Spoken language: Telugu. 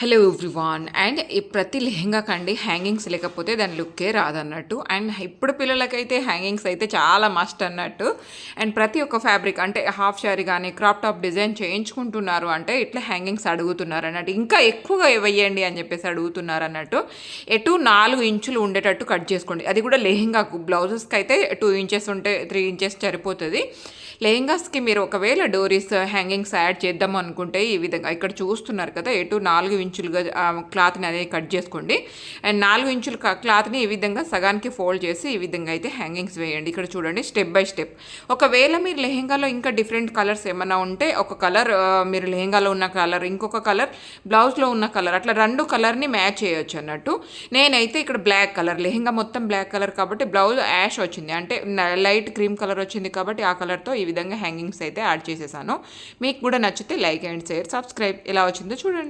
హలో ఎవ్రీవాన్ అండ్ ఈ ప్రతి లెహంగాకి అండి హ్యాంగింగ్స్ లేకపోతే దాని లుక్కే రాదన్నట్టు. అండ్ ఇప్పుడు పిల్లలకైతే హ్యాంగింగ్స్ అయితే చాలా మస్ట్ అన్నట్టు. అండ్ ప్రతి ఒక్క ఫ్యాబ్రిక్ అంటే హాఫ్ శారీ కానీ క్రాప్ టాప్ డిజైన్ చేయించుకుంటున్నారు అంటే ఇట్లా హ్యాంగింగ్స్ అడుగుతున్నారు అన్నట్టు ఇంకా ఎక్కువగా వేయండి అని చెప్పేసి అడుగుతున్నారు అన్నట్టు ఎటు నాలుగు ఇంచులు ఉండేటట్టు కట్ చేసుకోండి. అది కూడా లెహంగాకు బ్లౌజెస్కి అయితే టూ ఇంచెస్ ఉంటే త్రీ ఇంచెస్ సరిపోతుంది. లెహెంగాస్కి మీరు ఒకవేళ డోరీస్ హ్యాంగింగ్స్ యాడ్ చేద్దాం అనుకుంటే ఈ విధంగా ఇక్కడ చూస్తున్నారు కదా ఎటు నాలుగు ఇంచులుగా క్లాత్ని అనేది కట్ చేసుకోండి. అండ్ నాలుగు ఇంచుల క్లాత్ని ఈ విధంగా సగానికి ఫోల్డ్ చేసి ఈ విధంగా అయితే హ్యాంగింగ్స్ వేయండి. ఇక్కడ చూడండి స్టెప్ బై స్టెప్ ఒకవేళ మీరు లెహెంగాలో ఇంకా డిఫరెంట్ కలర్స్ ఏమైనా ఉంటే ఒక కలర్ uh, మీరు లెహెంగాలో ఉన్న కలర్ ఇంకొక కలర్ బ్లౌజ్లో ఉన్న కలర్ అట్లా రెండు కలర్ని మ్యాచ్ చేయొచ్చు అన్నట్టు. నేనైతే ఇక్కడ బ్లాక్ కలర్ లెహెంగా మొత్తం బ్లాక్ కలర్ కాబట్టి బ్లౌజ్ యాష్ వచ్చింది. అంటే లైట్ క్రీమ్ కలర్ వచ్చింది కాబట్టి ఆ కలర్తో ఈ విధంగా హ్యాంగింగ్స్ అయితే యాడ్ చేసేసాను. మీకు కూడా నచ్చితే లైక్ అండ్ షేర్ సబ్స్క్రైబ్ ఎలా వచ్చిందో చూడండి.